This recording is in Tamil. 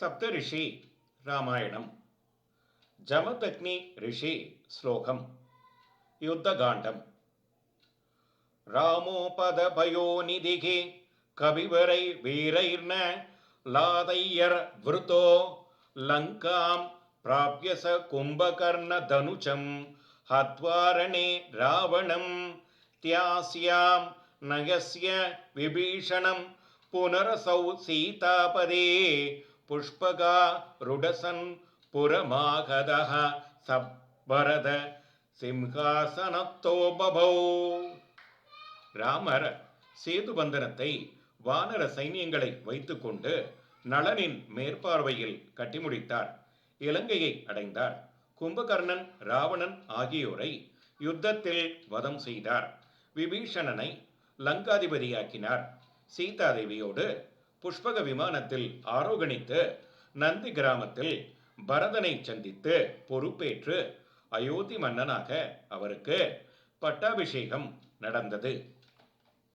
சப்தரிஷி ராமாயணம். ஜமதக்னி ரிஷி ஸ்லோகம். யுத்தகாண்டம். ராமோபதபயோநிதிः கவிவரை வீரைர்ன லாதையர் விருத்தோ லங்காம் பிராபிய ச கும்பகர்ண தனுஜம் ஹத்வாரணே ராவணம் தியாஸ்யாம் நயஸ்ய விபீஷணம் புனரசௌ சீதாபதே புஷ்பகாருடசன் புரமாகதः சப்பரத சிம்ஹாசனத்தோ பபோ ராமர் சேதுபந்தனத்தை வானர சைன்யங்களை வைத்துக்கொண்டு நளனின் மேற்பார்வையில் கட்டிமுடித்தார் இலங்கையை அடைந்தார். கும்பகர்ணன் ராவணன் ஆகியோரை யுத்தத்தில் வதம் செய்தார். விபீஷணனை லங்காதிபதியாக்கினார். சீதாதேவியோடு புஷ்பக விமானத்தில் ஆரோகணித்து நந்தி கிராமத்தில் பரதனை சந்தித்து பொறுப்பேற்று அயோத்தி மன்னனாக அவருக்கு பட்டாபிஷேகம் நடந்தது.